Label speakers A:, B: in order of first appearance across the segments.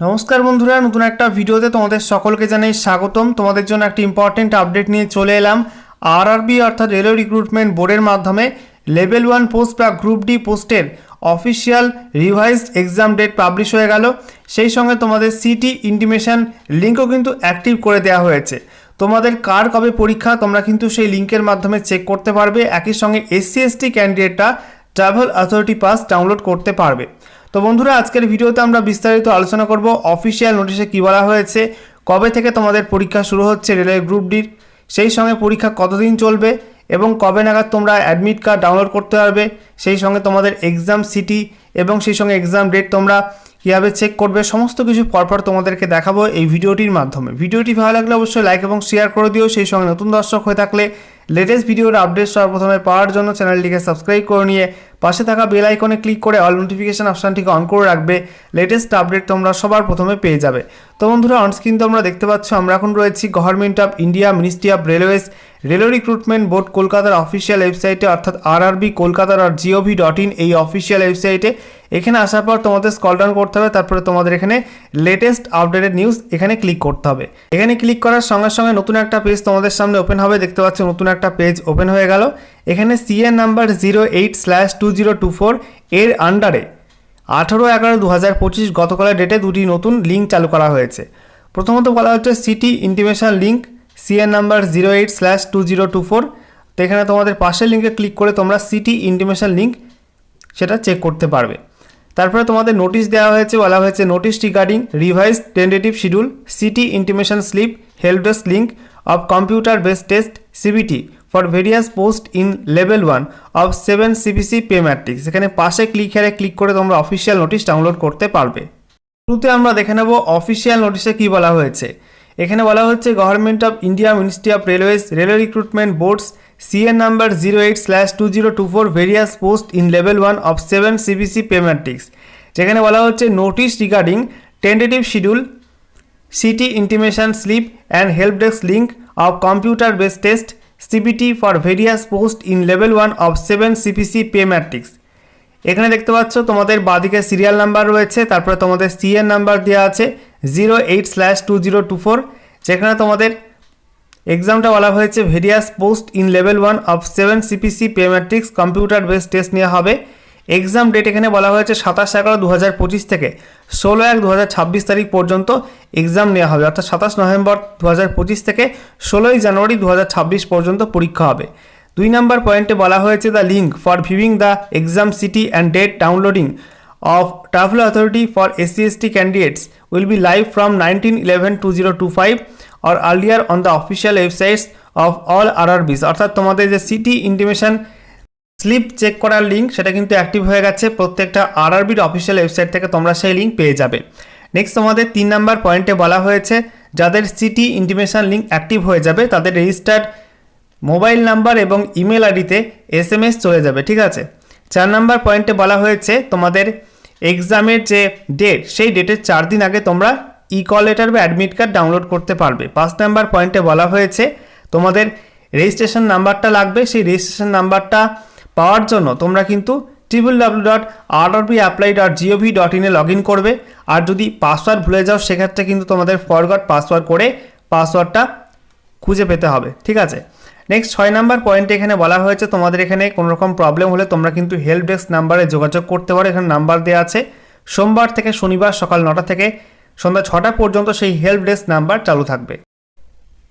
A: নমস্কার বন্ধুরা, নতুন একটা ভিডিওতে তোমাদের সকলকে জানাই স্বাগতম। তোমাদের জন্য একটা ইম্পর্টেন্ট আপডেট নিয়ে চলে এলাম। আরআরবি অর্থাৎ রেলওয়ে রিক্রুটমেন্ট বোর্ডের মাধ্যমে লেভেল ওয়ান পোস্ট বা গ্রুপ ডি পোস্টের official revised exam date publish হয়ে গেল। সেই সঙ্গে তোমাদের সিটি ইন্টিমেশন লিঙ্কও কিন্তু অ্যাক্টিভ করে দেওয়া হয়েছে। তোমাদের কার কবে পরীক্ষা, তোমরা কিন্তু সেই লিঙ্কের মাধ্যমে চেক করতে পারবে। একই সঙ্গে এসসি এসটি ক্যান্ডিডেটরা ট্রাভেল অথরিটি পাস ডাউনলোড করতে পারবে। তো বন্ধুরা, আজকের ভিডিওতে আমরা বিস্তারিত আলোচনা করব অফিসিয়াল নোটিশে কী বলা হয়েছে, কবে থেকে তোমাদের পরীক্ষা শুরু হচ্ছে রেলওয়ে গ্রুপ ডির, সেই সঙ্গে পরীক্ষা কতদিন চলবে এবং কবে নাগাদ তোমরা অ্যাডমিট কার্ড ডাউনলোড করতে পারবে, সেই সঙ্গে তোমাদের এক্সাম সিটি এবং সেই সঙ্গে এক্সাম ডেট তোমরা কীভাবে চেক করবে, সমস্ত কিছু পরপর তোমাদেরকে দেখাবো এই ভিডিওটির মাধ্যমে। ভিডিওটি ভালো লাগলে অবশ্যই লাইক এবং শেয়ার করে দিও, সেই সঙ্গে নতুন দর্শক হয়ে থাকলে লেটেস্ট ভিডিওর আপডেট সর্বপ্রথমে পাওয়ার জন্য চ্যানেলটিকে সাবস্ক্রাইব করে নিয়ে পাশে থাকা বেল আইকনে ক্লিক করে অল নোটিফিকেশন অপশানটিকে অন করে রাখবে। লেটেস্ট আপডেট তোমরা সবার প্রথমে পেয়ে যাবে। তো বন্ধুরা অনস্ক্রিন তোমরা দেখতে পাচ্ছ, আমরা এখন রয়েছি government of India ministry of railways railway recruitment board কলকাতার অফিসিয়াল ওয়েবসাইটে অর্থাৎ আরআরবি কলকাতার আর G O V dot in এই অফিসিয়াল ওয়েবসাইটে এখানে আসার পর তোমাদের স্কল ডাউন করতে হবে, তারপরে তোমাদের এখানে লেটেস্ট আপডেটেড নিউজ এখানে ক্লিক করতে হবে। এখানে ক্লিক করার সঙ্গে সঙ্গে নতুন একটা পেজ তোমাদের সামনে ওপেন হবে, দেখতে পাচ্ছ নতুন একটা পেজ ওপেন হয়ে গেল। এখানে CA number zero eight slash two zero two four এর আন্ডারে আঠারো এগারো দু হাজার পঁচিশ গতকালের ডেটে দুটি নতুন লিঙ্ক চালু করা হয়েছে। প্রথমত বলা হচ্ছে city intimation link CN number zero eight slash two zero two four তো এখানে তোমাদের পাশের লিঙ্কে ক্লিক করে তোমরা সিটি ইন্টিমেশন লিঙ্ক সেটা চেক করতে পারবে। তারপরে তোমাদের নোটিশ দেওয়া হয়েছে, বলা হয়েছে notice regarding revise tentative schedule city intimation slip help desk link of computer base test CBT for various post in level one of seven CBC pay matrix এখানে পাশে ক্লিক হেরে ক্লিক করে তোমরা official notice download করতে পারবে। শুরুতে আমরা দেখে নেব অফিসিয়াল নোটিশে কী বলা হয়েছে। এখানে বলা হচ্ছে government of India ministry of railways railway recruitment boards CN number zero eight slash two zero two four various post in level one of seven CBC pay matrix যেখানে বলা হচ্ছে notice regarding tentative schedule city intimation slip and help desk link of computer base test CBT for various post in level one of seven CPC pay matrix এখানে দেখতে পাচ্ছ তোমাদের বাদিকে serial number রয়েছে, তারপরে তোমাদের সিএন নাম্বার দেওয়া আছে zero eight slash two zero two four যেখানে তোমাদের এক্সামটা বলা হয়েছে various post in level one of seven CPC pay matrix computer base test নেওয়া হবে। এক্সাম ডেট এখানে বলা হয়েছে সাতাশ এগারো দু পঁচিশ থেকে। ষোলো এক দু ছাব্বিশ তারিখ পর্যন্ত এক্সাম নেওয়া হবে। অর্থাৎ সাতাশ নভেম্বর দু হাজার পঁচিশ থেকে ষোলোই জানুয়ারি দু হাজার ছাব্বিশ পর্যন্ত পরীক্ষা হবে। দুই নম্বর পয়েন্টে বলা হয়েছে the link for viewing the exam city and date downloading of Travel Authority for SCST candidates will be live from 19/11/2025 or earlier on the official websites of all RRBs অর্থাৎ তোমাদের যে সিটি ইন্টিমেশন স্লিপ চেক করার link সেটা কিন্তু active হয়ে গেছে। প্রত্যেকটা আরআরবির official website থেকে তোমরা সেই লিঙ্ক পেয়ে যাবে। নেক্সট তোমাদের তিন নাম্বার পয়েন্টে বলা হয়েছে, যাদের সিটি ইন্টিমেশন লিঙ্ক অ্যাক্টিভ হয়ে যাবে, তাদের রেজিস্টার্ড মোবাইল নাম্বার এবং ইমেল আইডিতে এস এম এস চলে যাবে, ঠিক আছে? চার নাম্বার পয়েন্টে বলা হয়েছে, তোমাদের এক্সামের যে ডেট সেই ডেটের চার দিন আগে তোমরা ই কল লেটার বা অ্যাডমিট কার্ড ডাউনলোড করতে পারবে। পাঁচ নাম্বার পয়েন্টে বলা হয়েছে, তোমাদের রেজিস্ট্রেশন নাম্বারটা লাগবে। সেই রেজিস্ট্রেশন নাম্বারটা পাওয়ার জন্য তোমরা কিন্তু triple W dot RRB apply dot G O V dot ইনে লগ ইন করবে। আর যদি পাসওয়ার্ড ভুলে যাও, সেক্ষেত্রে কিন্তু তোমাদের ফরগট পাসওয়ার্ড করে পাসওয়ার্ডটা খুঁজে পেতে হবে। ঠিক আছে? নেক্সট ছয় নাম্বার পয়েন্টে এখানে বলা হয়েছে, তোমাদের এখানে কোনো রকম প্রবলেম হলে তোমরা কিন্তু হেল্প ডেস্ক নাম্বারে যোগাযোগ করতে পারো। এখানে নাম্বার দেওয়া আছে। সোমবার থেকে শনিবার সকাল নটা থেকে সন্ধ্যা ছটা পর্যন্ত সেই হেল্প ডেস্ক নাম্বার চালু থাকবে।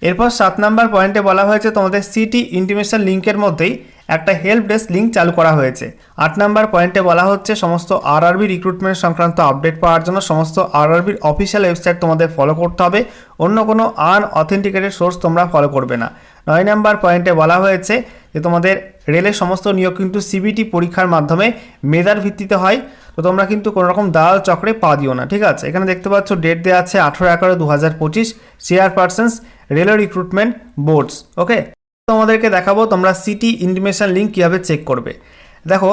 A: এরপর সাত নাম্বার পয়েন্টে বলা হয়েছে তোমাদের সিটি ইন্টিমেশন লিঙ্কের মধ্যেই একটা হেল্প ডেস্ক লিঙ্ক চালু করা হয়েছে। আট নাম্বার পয়েন্টে বলা হচ্ছে সমস্ত আরআরবি রিক্রুটমেন্ট সংক্রান্ত আপডেট পাওয়ার জন্য সমস্ত আরআরবির অফিসিয়াল ওয়েবসাইট তোমাদের ফলো করতে হবে। অন্য কোনো আন অথেন্টিকেটেড সোর্স তোমরা ফলো করবে না। নয় নাম্বার পয়েন্টে বলা হয়েছে যে তোমাদের রেলের সমস্ত নিয়োগ কিন্তু সিবিটি পরীক্ষার মাধ্যমে মেধার ভিত্তিতে হয়। তো তোমরা কিন্তু কোনো রকম দালাল চক্রে পা দিও না, ঠিক আছে? এখানে দেখতে পাচ্ছ ডেট দেওয়া আছে আঠেরো এগারো দু হাজার পঁচিশ chair chairpersons railway recruitment boards okay তোমাদেরকে দেখাবো তোমরা সিটি ইন্টিমেশন লিঙ্ক কীভাবে চেক করবে। দেখো,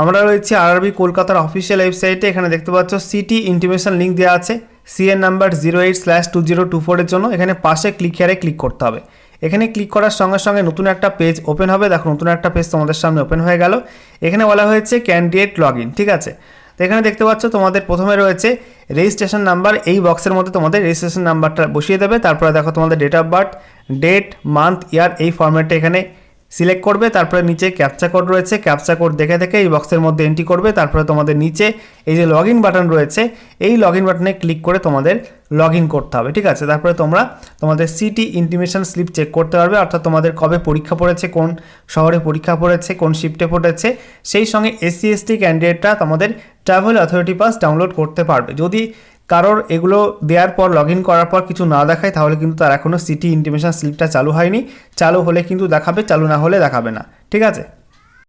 A: আমরা রয়েছি আরআরবি কলকাতার অফিসিয়াল ওয়েবসাইটে এখানে দেখতে পাচ্ছ সিটি ইন্টিমেশন লিঙ্ক দেওয়া আছে CN number zero eight slash two zero two ফোরের জন্য। এখানে পাশে ক্লিক হেয়ারে ক্লিক করতে হবে। এখানে ক্লিক করার সঙ্গে সঙ্গে নতুন একটা পেজ ওপেন হবে। দেখো, নতুন একটা পেজ তোমাদের সামনে ওপেন হয়ে গেল। এখানে বলা হয়েছে ক্যান্ডিডেট লগ ঠিক আছে? তো এখানে দেখতে পাচ্ছ তোমাদের প্রথমে রয়েছে রেজিস্ট্রেশন নাম্বার এই বক্সের মধ্যে তোমাদের রেজিস্ট্রেশন নাম্বারটা বসিয়ে দেবে। তারপরে দেখো তোমাদের date of birth date month year এই ফর্ম্যাটটা এখানে সিলেক্ট করবে, তারপরে নিচে ক্যাপচা কোড রয়েছে। ক্যাপচা কোড দেখে দেখে এই বক্সের মধ্যে এন্ট্রি করবে, তারপরে তোমাদের নিচে এই যে লগ বাটন রয়েছে, এই লগ বাটনে ক্লিক করে তোমাদের লগ করতে হবে, ঠিক আছে? তারপরে তোমরা তোমাদের সিটি ইন্টিমেশন স্লিপ চেক করতে পারবে, অর্থাৎ তোমাদের কবে পরীক্ষা পড়েছে, কোন শহরে পরীক্ষা পড়েছে, কোন শিফটে পড়েছে, সেই সঙ্গে এসসি এসটি ক্যান্ডিডেটরা তোমাদের ট্রাভেল অথরিটি পাস ডাউনলোড করতে পারবে। যদি কারোর এগুলো দেওয়ার পর লগ করার পর কিছু না দেখায়, তাহলে কিন্তু তার এখনও সিটি ইন্টিমেশন স্লিপটা চালু হয়নি। চালু হলে কিন্তু দেখাবে, চালু না হলে দেখাবে না। ঠিক আছে?